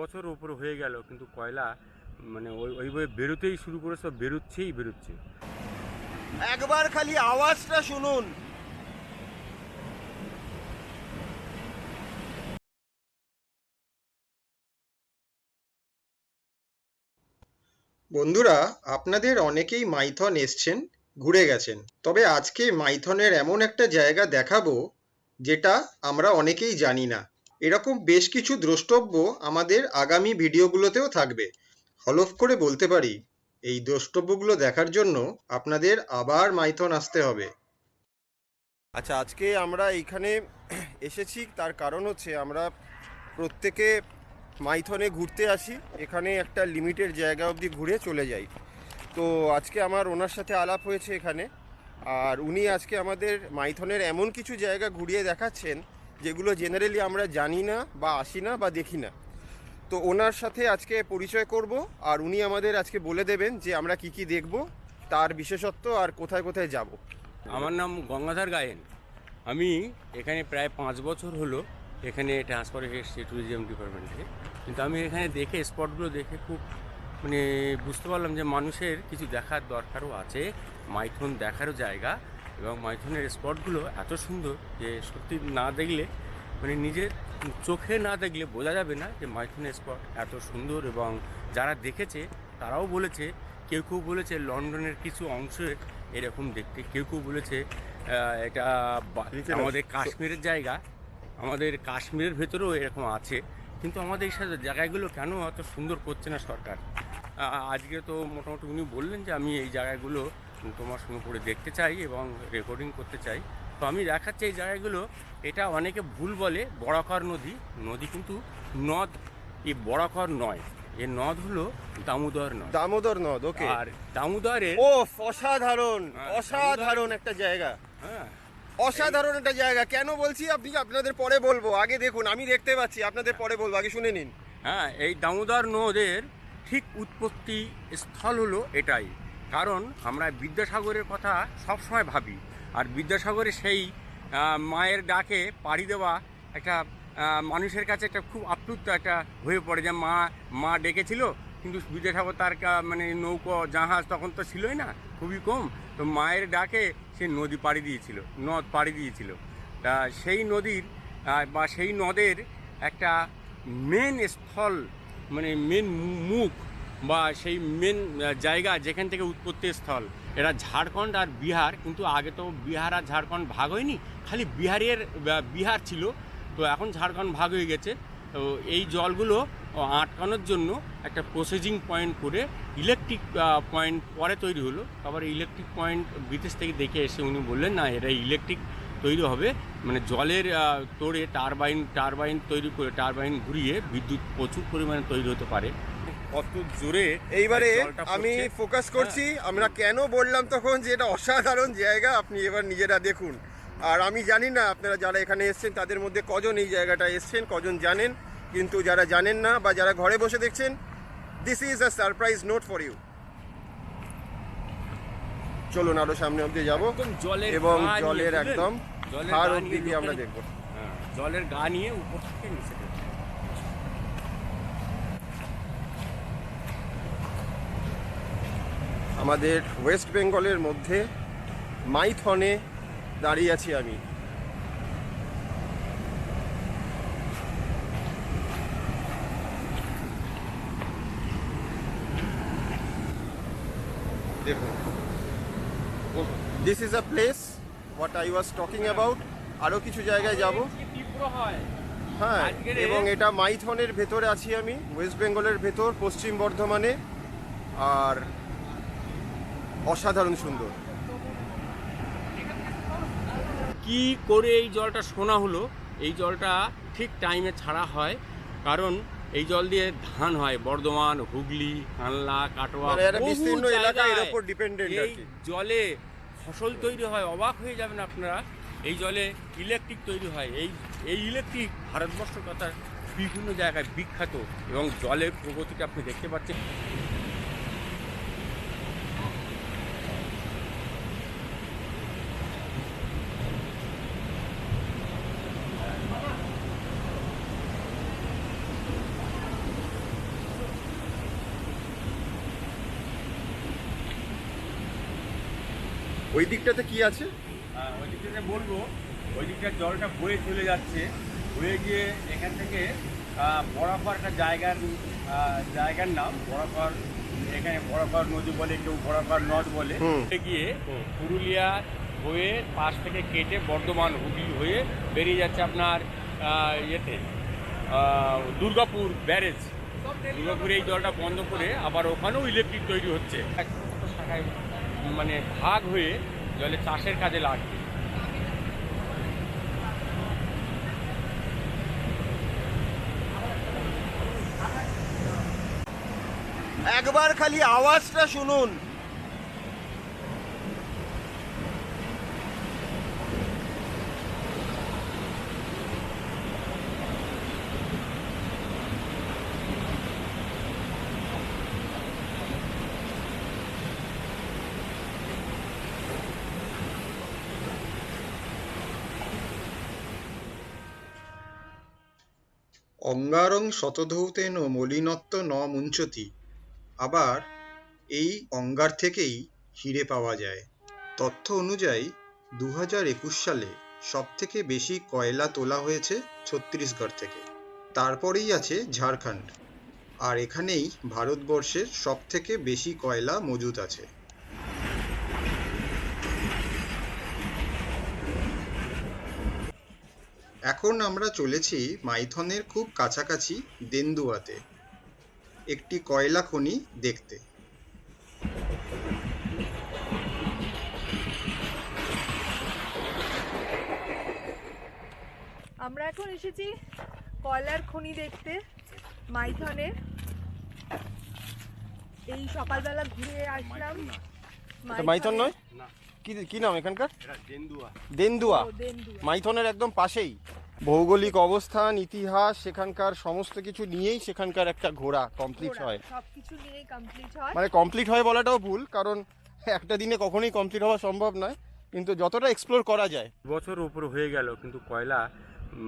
বছর ওপরে হয়ে গেল কিন্তু কয়লা মানে ওই ওইভাবে বেরোতেই শুরু করেছে বেরোচ্ছেই বেরোচ্ছে। একবার খালি আওয়াজটা শুনুন। বন্ধুরা আপনাদের অনেকেই মাইথন এসছেন ঘুরে গেছেন। তবে আজকে মাইথনের এমন একটা জায়গা দেখাবো যেটা আমরা অনেকেই জানি না। এরকম বেশ কিছু দ্রষ্টব্য আমাদের আগামী ভিডিওগুলোতেও থাকবে। হলফ করে বলতে পারি, এই দ্রষ্টব্যগুলো দেখার জন্য আপনাদের আবার মাইথন আসতে হবে। আচ্ছা আজকে আমরা এইখানে এসেছি, তার কারণ হচ্ছে আমরা প্রত্যেকে মাইথনে ঘুরতে আসি, এখানে একটা লিমিটেড জায়গা অবধি ঘুরে চলে যাই। তো আজকে আমার ওনার সাথে আলাপ হয়েছে এখানে, আর উনি আজকে আমাদের মাইথনের এমন কিছু জায়গা ঘুরিয়ে দেখাচ্ছেন যেগুলো জেনারেলি আমরা জানি না বা আসি না বা দেখি না। তো ওনার সাথে আজকে পরিচয় করব আর উনি আমাদের আজকে বলে দেবেন যে আমরা কি কি দেখব, তার বিশেষত্ব আর কোথায় কোথায় যাব। আমার নাম গঙ্গাধর গায়েন। আমি এখানে প্রায় পাঁচ বছর হলো এখানে ট্রান্সফার এসেছি ট্যুরিজম ডিপার্টমেন্টে কিন্তু আমি এখানে দেখে স্পটগুলো দেখে খুব মানে বুঝতে পারলাম যে মানুষের কিছু দেখার দরকারও আছে, মাইথন দেখারও জায়গা। এবং মাইথনের স্পটগুলো এত সুন্দর যে সত্যি না দেখলে মানে নিজের চোখে না দেখলে বোঝা যাবে না যে মাইথনের স্পট এত সুন্দর এবং যারা দেখেছে তারাও বলেছে কেউ কেউ বলেছে লন্ডনের কিছু অংশ এরকম দেখতে। কেউ কেউ বলেছে এটা আমাদের কাশ্মীরের জায়গা আমাদের কাশ্মীরের ভেতরেও এরকম আছে। কিন্তু আমাদের এই সাথে জায়গাগুলো কেন এত সুন্দর করছে না সরকার? আজকে তো মোটামুটি উনি বললেন যে আমি এই জায়গাগুলো তোমার সঙ্গে পড়ে দেখতে চাই এবং রেকর্ডিং করতে চাই। তো আমি দেখাচ্ছি এই জায়গাগুলো। এটা অনেকে ভুল বলে বড়াকর নদী। নদী কিন্তু নদ। এই বড়াকর নয়। এ নদ হলো দামোদর নদ। দামোদর নদ ওকে। আর দামোদরের ও অসাধারণ। হ্যাঁ, অসাধারণ একটা জায়গা। হ্যাঁ। অসাধারণ একটা জায়গা। কেন বলছি আপনি? আপনাদের পরে বলব। আগে দেখুন আমি দেখতে পাচ্ছি। আপনাদের পরে বলব। আগে শুনে নিন। হ্যাঁ এই দামোদর নদের ঠিক উৎপত্তি স্থল হলো এটাই। কারণ আমরা বিদ্যাসাগরের কথা সবসময় ভাবি। আর বিদ্যাসাগরে সেই মায়ের ডাকে পাড়ি দেওয়া একটা মানুষের কাছে একটা খুব আপ্লুত একটা হয়ে পড়ে যে মা মা ডেকেছিল, কিন্তু বিদ্যাসাগর তার মানে নৌকো, জাহাজ তখন তো ছিলই না, খুবই কম। তো মায়ের ডাকে সে নদী পাড়ি দিয়েছিল, নদ পাড়ি দিয়েছিল। তা সেই নদীর বা সেই নদের একটা মেন স্থল মানে মেন মুখ বা সেই মেন জায়গা যেখান থেকে উৎপত্তি স্থল, এটা ঝাড়খণ্ড আর বিহার, কিন্তু আগে তো বিহার আর ঝাড়খণ্ড ভাগ হয়নি, খালি বিহারের বিহার ছিল, তো এখন ঝাড়খণ্ড ভাগ হয়ে গেছে, তো এই জলগুলো আটকানোর জন্য একটা প্রসেসিং পয়েন্ট করে ইলেকট্রিক পয়েন্ট পরে তৈরি হলো, আবার ইলেকট্রিক পয়েন্ট বিদেশ থেকে দেখে এসে উনি বললেন, না, এটা ইলেকট্রিক তৈরি হবে। মানে জলের তোড়ে টারবাইন টারবাইন তৈরি করে টারবাইন ঘুরিয়ে বিদ্যুৎ প্রচুর পরিমাণে তৈরি হতে পারে। কত জোরে এইবারে আমি ফোকাস করছি আমরা কেন বললাম তখন যে এটা অসাধারণ জায়গা আপনি এবার নিজেরা দেখুন। আর আমি জানি না আপনারা যারা এখানে এসছেন তাদের মধ্যে কজন এই জায়গাটা এসছেন কজন জানেন কিন্তু যারা জানেন না বা যারা ঘরে বসে দেখছেন this is a surprise note for you চলুন আরও সামনে অব্দি যাব এবং জলের একদম অব্দি আমরা দেখব। হ্যাঁ, জলের গা নিয়ে উপর থেকে নিচে আমাদের ওয়েস্ট বেঙ্গলের মধ্যে মাইথনে দাঁড়িয়ে আছি আমি। This is a place what I was talking about আরও কিছু জায়গায় যাব। হ্যাঁ এবং এটা মাইথনের ভেতরে আছি আমি, ওয়েস্ট বেঙ্গলের ভেতর, পশ্চিম বর্ধমানে। আর অসাধারণ সুন্দর। কি করে এই জলটা শোনা হলো? এই জলটা ঠিক টাইমে ছাড়া হয় কারণ এই জল দিয়ে ধান হয় বর্ধমান হুগলি কানলা কাটোয়া মানে এই জলে ফসল তৈরি হয় অবাক হয়ে যাবেন আপনারা। এই জলে ইলেকট্রিক তৈরি হয়। এই এই ইলেকট্রিক ভারতবর্ষ কথা বিভিন্ন জায়গায় বিখ্যাত এবং জলের প্রগতিটা আপনি দেখতে পাচ্ছেন। ওই দিকটাতে কি আছে? ওই দিকটাতে বলব ওই দিকটার জলটা বয়ে চলে যাচ্ছে। বয়ে গিয়ে এখান থেকে বরাফর একটা জায়গার জায়গার নাম বরাফর এখানে বরাফর নদী বলে কেউ বরাফর নদ বলে। গিয়ে পুরুলিয়া হয়ে পাশ থেকে কেটে বর্ধমান হুগলি হয়ে বেরিয়ে যাচ্ছে আপনার ইয়েতে দুর্গাপুর ব্যারেজ। দুর্গাপুরে এই জলটা বন্ধ করে আবার ওখানেও ইলেকট্রিক তৈরি হচ্ছে। এক শাখায় মানে ভাগ হয়ে জলে চাষের কাজে লাগবে। একবার খালি আওয়াজটা শুনুন। অঙ্গারং শতধৌতেন মলিনত্ব ন মুঞ্চতি। আবার এই অঙ্গার থেকেই হিরে পাওয়া যায়। তথ্য অনুযায়ী দু হাজার একুশ সালে সব থেকে বেশি কয়লা তোলা হয়েছে ছত্তিশগড় থেকে। তারপরেই আছে ঝাড়খণ্ড। আর এখানেই ভারতবর্ষের সব থেকে বেশি কয়লা মজুদ আছে। এখন আমরা চলেছি মাইথনের খুব কাছাকাছি দেন্দুয়াতে একটি কয়লা খনি দেখতে। আমরা এখন এসেছি কয়লার খনি দেখতে মাইথনে। এই সকালবেলা ঘুরে আসলাম। মাইথন নয়? না কি কি নাম এখানকার? এটা দেন্দুয়া। মাইথনের একদম পাশেই। ভৌগোলিক অবস্থান ইতিহাস সেখানকার সমস্ত কিছু নিয়েই সেখানকার একটা ঘোরা কমপ্লিট হয়। সবকিছু নিয়েই কমপ্লিট হয়। মানে কমপ্লিট হয় বলাটাও ভুল কারণ একটা দিনে কখনোই কমপ্লিট হওয়া সম্ভব নয়। কিন্তু যতটা এক্সপ্লোর করা যায়। বছর উপর হয়ে গেল কিন্তু কয়লা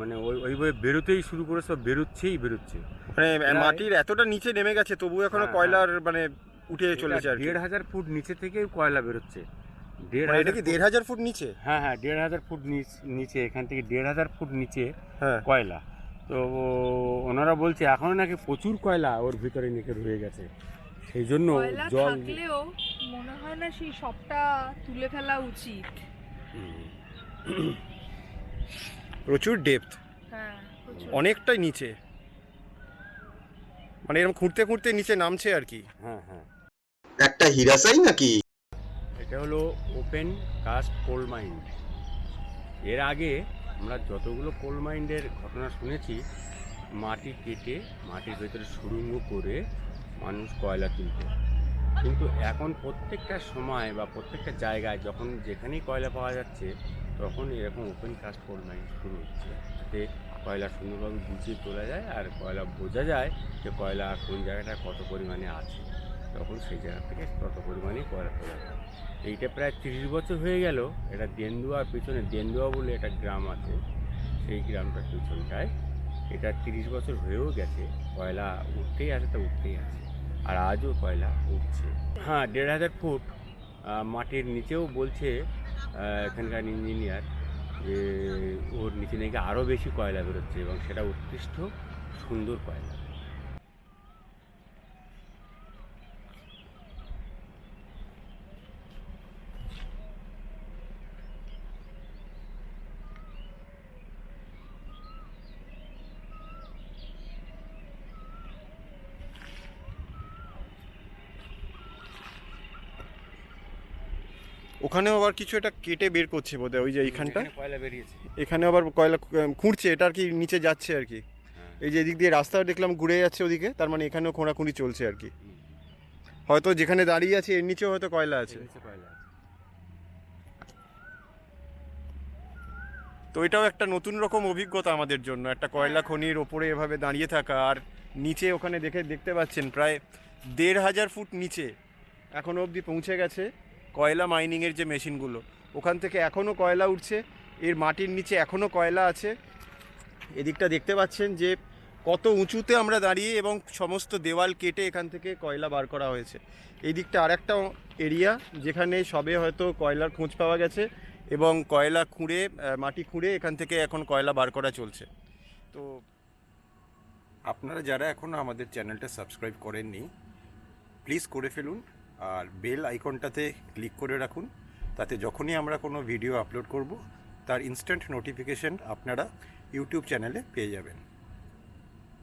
মানে ওই ওইভাবে বেরোতেই শুরু করে সব বেরোচ্ছেই বেরোচ্ছে। মানে মাটির এতটা নিচে নেমে গেছে তবু এখনও হ্যাঁ, কয়লার মানে উঠে চলেছে দেড় হাজার ফুট নিচে থেকেই কয়লা বেরোচ্ছে। দেড় মানে এটা হাজার কি ফুট- দেড় হাজার ফুট নিচে? হ্যাঁ হ্যাঁ দেড় হাজার ফুট নিচ- নিচে এখান থেকে দেড় হাজার ফুট নিচে হ্যাঁ। কয়লা। তো ওনারা বলছে এখনও নাকি প্রচুর কয়লা ওর ভিতরে নিকে রয়ে গেছে। সেই জন্য জল থাকলেও মনে হয় না সেই সবটা তুলে ফেলা উচিত। প্রচুর ডেপথ হ্যাঁ অনেকটাই নিচে। মানে এরকম খুঁড়তে খুঁড়তে নিচে নামছে আর কি। হ্যাঁ হ্যাঁ। একটা হীরাসাই নাকি? এটা হলো ওপেন কাস্ট কোল মাইন্ড এর আগে আমরা যতগুলো কোল মাইন্ডের ঘটনা শুনেছি, মাটি কেটে, মাটির ভেতরে সুড়ঙ্গ করে মানুষ কয়লা তুলত। কিন্তু এখন প্রত্যেকটা সময় বা প্রত্যেকটা জায়গায় যখন যেখানেই কয়লা পাওয়া যাচ্ছে, তখন এরকম ওপেন কাস্ট কোল মাইন শুরু হচ্ছে। যাতে কয়লা সুন্দরভাবে গুছিয়ে তোলা যায় আর কয়লা বোঝা যায় যে কয়লা কোন জায়গাটা কত পরিমাণে আছে। তখন সেই জায়গা থেকে তত পরিমাণেই কয়লা এইটা প্রায় তিরিশ বছর হয়ে গেল, এটা দেন্দুয়ার পিছনে দেন্দুয়া বলে একটা গ্রাম আছে, সেই গ্রামটার পিছনটায়। এটা তিরিশ বছর হয়েও গেছে, কয়লা উঠতেই আছে তা উঠতেই আছে আর আজও কয়লা উঠছে। হ্যাঁ দেড় হাজার ফুট মাটির নিচেও বলছে এখানকার ইঞ্জিনিয়ার যে ওর নিচে নাকি আরও বেশি কয়লা বেরোচ্ছে এবং সেটা উৎকৃষ্ট সুন্দর কয়লা। ওখানেও আবার কিছু এটা কেটে বের করছে বোধহয় ওই যে এইখানটা। কয়লা বেরিয়েছে? এখানে আবার কয়লা খুঁড়ছে এটা আর কি নিচে যাচ্ছে আর কি। হ্যাঁ। এই যে এদিক দিয়ে রাস্তা দেখলাম ঘুরে যাচ্ছে ওদিকে তার মানে এখানেও খোঁড়াখুঁড়ি চলছে আর কি। হয়তো যেখানে দাঁড়িয়ে আছে এর নিচেও হয়তো কয়লা আছে। কয়লা আছে। তো এটাও একটা নতুন রকম অভিজ্ঞতা আমাদের জন্য একটা কয়লা খনির ওপরে এভাবে দাঁড়িয়ে থাকা আর নিচে ওখানে দেখে দেখতে পাচ্ছেন প্রায় দেড় হাজার ফুট নিচে এখনও অবধি পৌঁছে গেছে। কয়লা মাইনিংয়ের যে মেশিনগুলো, ওখান থেকে এখনও কয়লা উঠছে, এর মাটির নিচে এখনও কয়লা আছে। এদিকটা দেখতে পাচ্ছেন যে কত উঁচুতে আমরা দাঁড়িয়ে এবং সমস্ত দেওয়াল কেটে এখান থেকে কয়লা বার করা হয়েছে। এই দিকটা আরেকটা এরিয়া, যেখানে সবে হয়তো কয়লার খোঁজ পাওয়া গেছে এবং কয়লা খুঁড়ে মাটি খুঁড়ে এখান থেকে এখন কয়লা বার করা চলছে। তো আপনারা যারা এখনও আমাদের চ্যানেলটা সাবস্ক্রাইব করেননি প্লিজ করে ফেলুন। আর বেল আইকনটাতে ক্লিক করে রাখুন। তাতে যখনই আমরা কোনো ভিডিও আপলোড করব, তার ইনস্ট্যান্ট নোটিফিকেশন আপনারা ইউটিউব চ্যানেলে পেয়ে যাবেন।